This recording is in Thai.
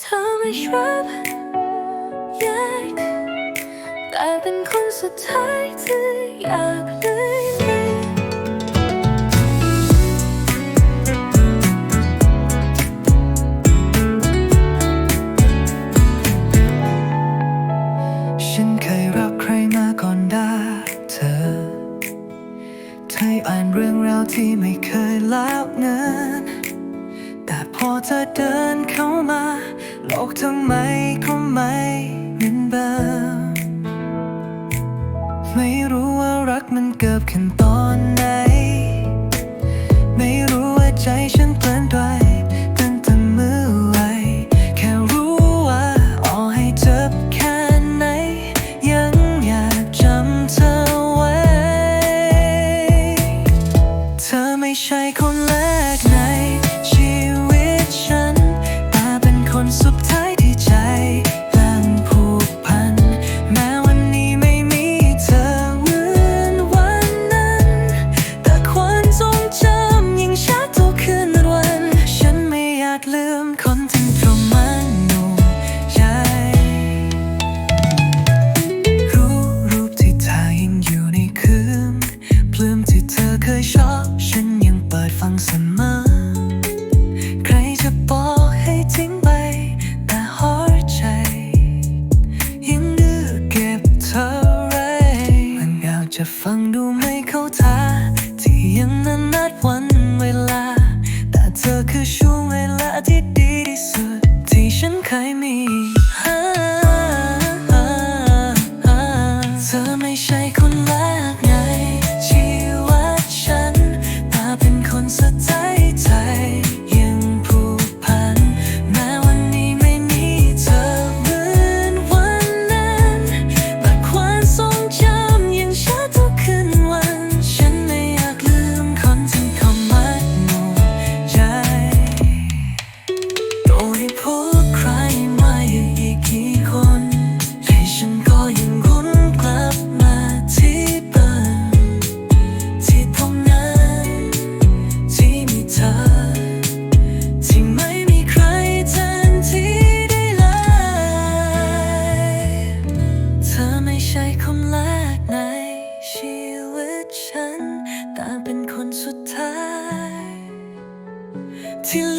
เธอไม่ชอบแยกแต่เป็นคนสุดท้ายที่อยากเลยฉันเคยรักใครมาก่อนได้เธอเธออ่านเรื่องราวที่ไม่เคยแล้วเนอ เธอเดินเข้ามาหลอกทำไมก็ไม่เหมือนเดิมไม่รู้ว่ารักมันเกิดขึ้นต่อ ฟังดูไม่เข้าท่าที่ยังนันนัดวัน ฉันต่างเป็นคนสุดท้ายที่